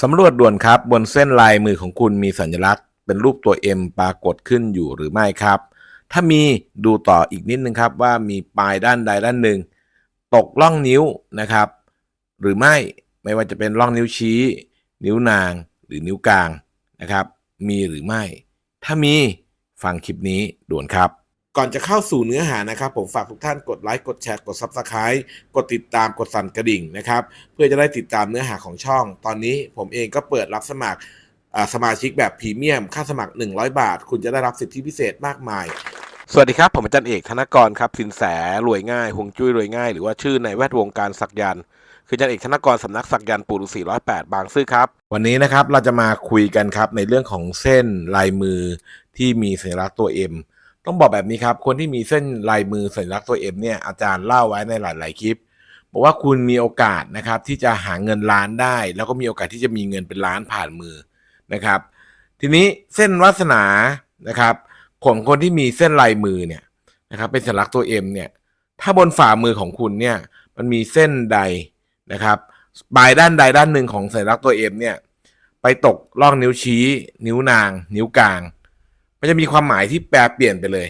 สำรวจด่วนครับ บนเส้นลายมือของคุณมีสัญลักษณ์ เป็นรูปตัว M ปรากฏขึ้นอยู่หรือไม่ครับ ถ้ามีดูต่ออีกนิดนึงครับว่ามีปลายด้านใดด้านหนึ่ง ตกล่องนิ้วนะครับ หรือไม่ไม่ว่าจะเป็นล่องนิ้วชี้ นิ้วนาง หรือนิ้วกลางนะครับ มีหรือไม่ ถ้ามีฟังคลิปนี้ด่วนครับ ก่อนจะเข้าสู่เนื้อหานะครับ ผมฝากทุกท่านกดไลค์กดแชร์กด Subscribe กดติดตามกดสั่นกระดิ่งนะครับ เพื่อจะได้ติดตามเนื้อหาของช่อง ตอนนี้ผมเองก็เปิดรับสมัครอ่าสมาชิกแบบพรีเมียม ค่าสมัคร 100 บาท คุณจะได้รับสิทธิพิเศษมากมาย สวัสดีครับ ผมอาจารย์เอกธนกรครับสินแสรวยง่ายหวงจุ้ยรวยง่าย หรือว่าชื่อในแวดวงการสักยันต์คืออาจารย์เอกธนกรสำนักสักยันต์ปู่ฤาษีร้อยแปดบางซื่อครับ วันนี้นะครับเราจะมาคุยกันครับในเรื่องของเส้นลายมือที่มีสัญลักษณ์ตัว M ต้องบอกแบบนี้ครับ คนที่มีเส้นลายมือสัญลักษณ์ตัว M เนี่ยอาจารย์เล่าไว้ในหลาย ๆ คลิป บอกว่าคุณมีโอกาสนะครับที่จะหาเงินล้านได้ แล้วก็มีโอกาสที่จะมีเงินเป็นล้านผ่านมือนะครับ ทีนี้เส้นวาสนานะครับของคนที่มีเส้นลายมือเนี่ยนะครับเป็นสัญลักษณ์ตัว M เนี่ยถ้าบนฝ่ามือของคุณเนี่ยมันมีเส้นใดนะครับปลายด้านใดด้านหนึ่งของสัญลักษณ์ตัว M เนี่ยไปตกล่องนิ้วชี้ นิ้วนาง นิ้วกลาง มันจะมีความหมายที่แปลเปลี่ยนไปเลย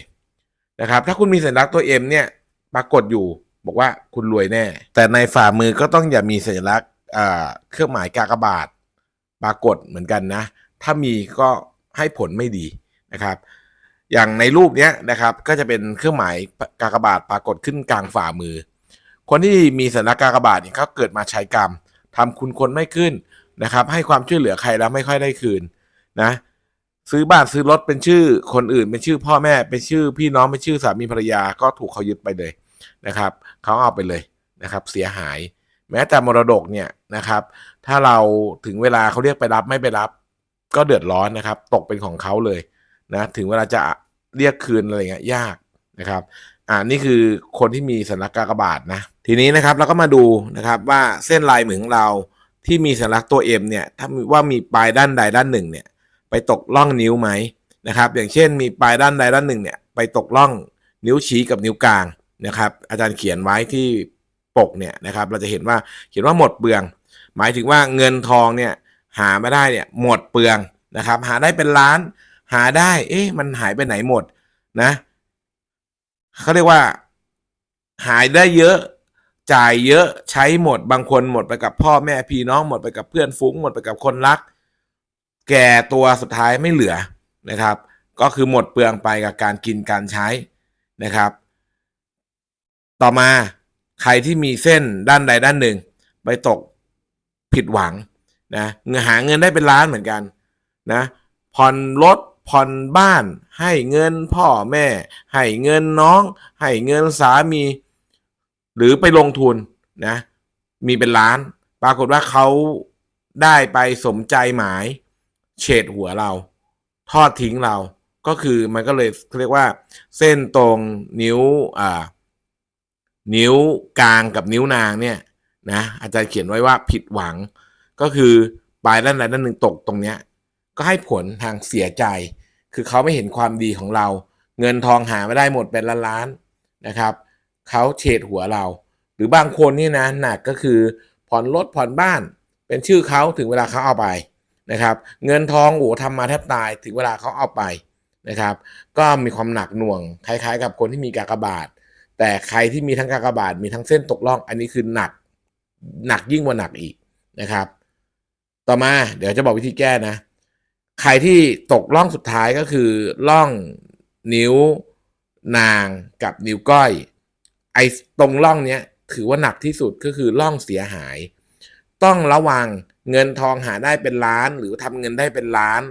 นะครับ ถ้าคุณมีสัญลักษณ์ตัว M เนี่ยปรากฏอยู่บอกว่าคุณรวยแน่ แต่ในฝ่ามือก็ต้องอย่ามีสัญลักษณ์เครื่องหมายกากบาทปรากฏเหมือนกันนะ ถ้ามีก็ให้ผลไม่ดีนะครับ อย่างในรูปเนี้ยนะครับก็จะเป็นเครื่องหมายกากบาทปรากฏขึ้นกลางฝ่ามือ คนที่มีสัญลักษณ์กากบาทเนี่ยเขาเกิดมาใช้กรรมทำคุณคนไม่ขึ้นนะครับ ให้ความช่วยเหลือใครแล้วไม่ค่อยได้คืนนะ ซื้อบ้านซื้อรถเป็นชื่อคนอื่น เป็นชื่อพ่อแม่ เป็นชื่อพี่น้องเป็นชื่อสามีภรรยาก็ถูกเขายึดไปเลยนะครับเขาเอาไปเลยนะครับ เสียหาย แม้แต่มรดกเนี่ยนะครับ ถ้าเราถึงเวลาเขาเรียกไปรับไม่ไปรับ ก็เดือดร้อนนะครับ ตกเป็นของเขาเลยนะถึงเวลาจะเรียกคืนอะไรเงี้ยยากนะครับอ่านี่คือคนที่มีสัญลักษณ์กากบาทนะทีนี้นะครับเราก็มาดูนะครับว่าเส้นลายเหมือของเราที่มีสัญลักษณ์ตัว M เนี่ยถ้าว่ามีปลายด้านใดด้านหนึ่งเนี่ย ไปตกล่องนิ้วไหมนะครับ อย่างเช่นมีปลายด้านใดด้านหนึ่งเนี่ยไปตกล่องนิ้วชี้กับนิ้วกลางนะครับ อาจารย์เขียนไว้ที่ปกเนี่ยนะครับ เราจะเห็นว่าเขียนว่าหมดเปลือง หมายถึงว่าเงินทองเนี่ยหาไม่ได้เนี่ยหมดเปลืองนะครับ หาได้เป็นล้าน หาได้ เอ๊ะมันหายไปไหนหมดนะเขาเรียกว่า หายได้เยอะจ่ายเยอะใช้หมดบางคนหมดไปกับพ่อแม่พี่น้องหมดไปกับเพื่อนฟุ้งหมดไปกับคนรัก แก่ตัวสุดท้ายไม่เหลือนะครับ ก็คือหมดเปลืองไปกับการกินการใช้นะครับ ต่อมาใครที่มีเส้นด้านใดด้านหนึ่ง ไปตกผิดหวังนะเงินหาเงินได้เป็นล้านเหมือนกันนะผ่อนรถผ่อนบ้าน ให้เงินพ่อแม่ ให้เงินน้อง ให้เงินสามี หรือไปลงทุนนะมีเป็นล้าน ปรากฏว่าเขาได้ไปสมใจหมาย เฉดหัวเรา ทอดทิ้งเรา ก็คือมันก็เลยเรียกว่า เส้นตรงนิ้วอ่านิ้วกลางกับนิ้วนางเนี่ยนะอาจารย์เขียนไว้ว่าผิดหวัง ก็คือปลายด้านใดด้านหนึ่งตกตรงเนี้ย ก็ให้ผลทางเสียใจ คือเขาไม่เห็นความดีของเรา เงินทองหาไม่ได้หมดเป็นล้านล้านๆนะครับเขาเฉดหัวเรา หรือบางคนนี่นะหนักก็คือผ่อนรถผ่อนบ้าน เป็นชื่อเขาถึงเวลาเขาเอาไป นะครับ เงินทองโอ้ทำมาแทบตายถึงเวลาเขาเอาไปนะครับ ก็มีความหนักหน่วง คล้ายๆ กับคนที่มีกากบาท แต่ใครที่มีทั้งกากบาทมีทั้งเส้นตกล่อง อันนี้คือหนักหนักยิ่งกว่าหนักอีกนะครับ ต่อมาเดี๋ยวจะบอกวิธีแก้นะ ใครที่ตกล่องสุดท้ายก็คือล่องนิ้วนางกับนิ้วก้อย ไอ้ตรงล่องเนี้ยถือว่าหนักที่สุดก็คือล่องเสียหาย ต้องระวัง เงินทองหาได้เป็นล้าน หรือทำเงินได้เป็นล้าน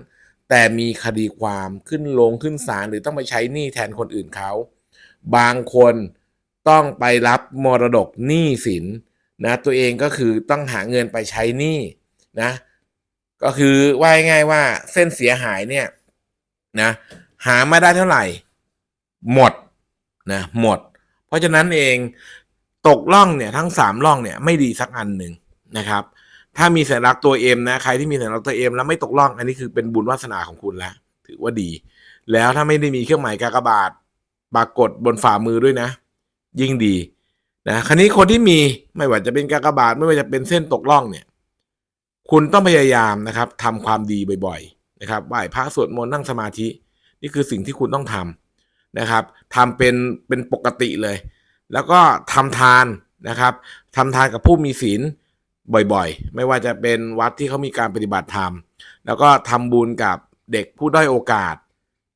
แต่มีคดีความขึ้นลงขึ้นศาลหรือต้องไปใช้หนี้แทนคนอื่นเขาบางคนต้องไปรับมรดกหนี้สินนะตัวเองก็คือต้องหาเงินไปใช้หนี้นะก็คือว่าง่ายว่าเส้นเสียหายเนี่ยนะหามาได้เท่าไหร่ หมดนะหมด เพราะฉะนั้นเองตกล่องเนี่ยทั้งสามล่องเนี่ยไม่ดีสักอันหนึ่งนะครับ ถ้ามีสัญลักษณ์ตัวเอ็มนะ ใครที่มีสัญลักษณ์ตัวเอ็มแล้วไม่ตกล่อง อันนี้คือเป็นบุญวาสนาของคุณแล้ว ถือว่าดี แล้วถ้าไม่ได้มีเครื่องหมายกากบาทปรากฏบนฝ่ามือด้วยนะ ยิ่งดีนะคราวนี้คนที่มีไม่ว่าจะเป็นกากบาทไม่ว่าจะเป็นเส้นตกล่องเนี่ย คุณต้องพยายามนะครับทำความดีบ่อยๆนะครับไหว้พระสวดมนต์นั่งสมาธิ นี่คือสิ่งที่คุณต้องทำนะครับทำเป็นเป็นปกติเลย แล้วก็ทำทานนะครับทำทานกับผู้มีศีล บ่อยๆ ไม่ว่าจะเป็นวัดที่เขามีการปฏิบัติธรรม แล้วก็ทำบุญกับเด็กผู้ด้อยโอกาส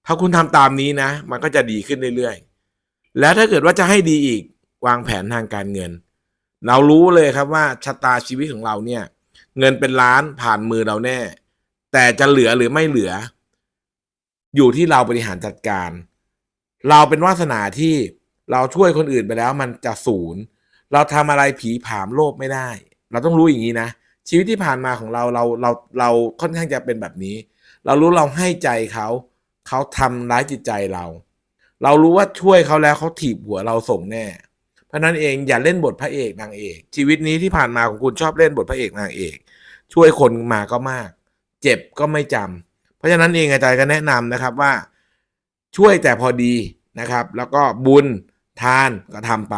ถ้าคุณทำตามนี้นะ มันก็จะดีขึ้นเรื่อยๆ แล้วถ้าเกิดว่าจะให้ดีอีกวางแผนทางการเงิน เรารู้เลยครับว่าชะตาชีวิตของเราเนี่ย เงินเป็นล้านผ่านมือเราแน่ แต่จะเหลือหรือไม่เหลือ อยู่ที่เราบริหารจัดการ เราเป็นวาสนาที่เราช่วยคนอื่นไปแล้วมันจะศูนย์ เราทำอะไรผีผามโลภไม่ได้ เราต้องรู้อย่างนี้นะ ชีวิตที่ผ่านมาของเราเราเราเราค่อนข้างจะเป็นแบบนี้ เรารู้เราให้ใจเขาเขาทำร้ายจิตใจเรา เรารู้ว่าช่วยเขาแล้วเขาถีบหัวเราส่งแน่ เพราะนั้นเองอย่าเล่นบทพระเอกนางเอก ชีวิตนี้ที่ผ่านมาของคุณชอบเล่นบทพระเอกนางเอก ช่วยคนมาก็มาก เจ็บก็ไม่จำเพราะฉะนั้นเองอาจารย์ก็แนะนำนะครับว่า ช่วยแต่พอดีนะครับ แล้วก็บุญทานก็ทำไป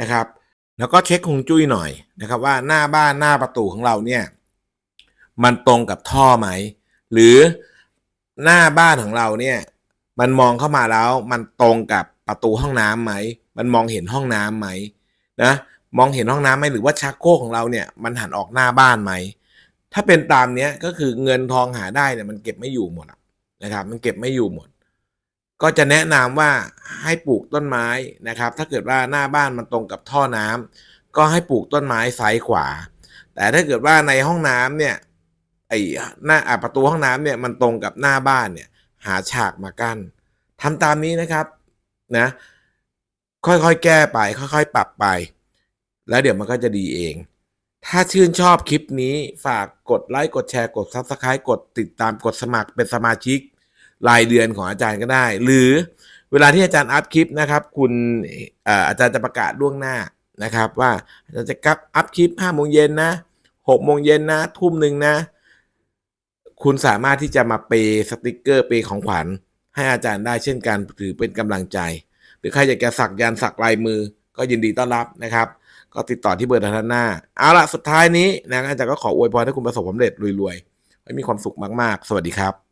นะครับ แล้วก็เช็คคงจุ้ยหน่อยนะครับว่าหน้าบ้านหน้าประตูของเราเนี่ยมันตรงกับท่อไหม หรือหน้าบ้านของเราเนี่ยมันมองเข้ามาแล้วมันตรงกับประตูห้องน้ำไหม มันมองเห็นห้องน้ำไหมนะมองเห็นห้องน้ำไหมหรือว่าชักโครกของเราเนี่ยมันหันออกหน้าบ้านไหม ถ้าเป็นตามเนี้ยก็คือเงินทองหาได้เนี่ยมันเก็บไม่อยู่หมดนะครับ มันเก็บไม่อยู่หมด ก็จะแนะนำว่าให้ปลูกต้นไม้นะครับ ถ้าเกิดว่าหน้าบ้านมันตรงกับท่อน้ำก็ให้ปลูกต้นไม้ซ้ายขวา แต่ถ้าเกิดว่าในห้องน้ำเนี่ยไอ้หน้าประตูห้องน้ำเนี่ยมันตรงกับหน้าบ้านเนี่ยหาฉากมากั้นทำตามนี้นะครับนะค่อยๆ แก้ไป ค่อยๆ ปรับไป แล้วเดี๋ยวมันก็จะดีเอง ถ้าชื่นชอบคลิปนี้ฝากกดไลค์ กดแชร์ กด Subscribe กดติดตาม กดสมัครเป็นสมาชิก รายเดือนของอาจารย์ก็ได้ หรือเวลาที่อาจารย์อัพคลิปนะครับ คุณอาจารย์จะประกาศล่วงหน้านะครับ ว่าอาจารย์จะกับอัพคลิปห้าโมงเย็นนะหกโมงเย็นนะทุ่มหนึ่งนะ คุณสามารถที่จะมาเปย์สติกเกอร์เปย์ของขวัญ ให้อาจารย์ได้เช่นกันถือเป็นกำลังใจ หรือใครอยากจะสักยันสักลายมือ ก็ยินดีต้อนรับนะครับ ก็ติดต่อที่เบอร์ด้านหน้า เอาละสุดท้ายนี้นะอาจารย์ก็ขออวยพรให้คุณประสบความสำเร็จรวยๆให้มีความสุขมากๆ สวัสดีครับ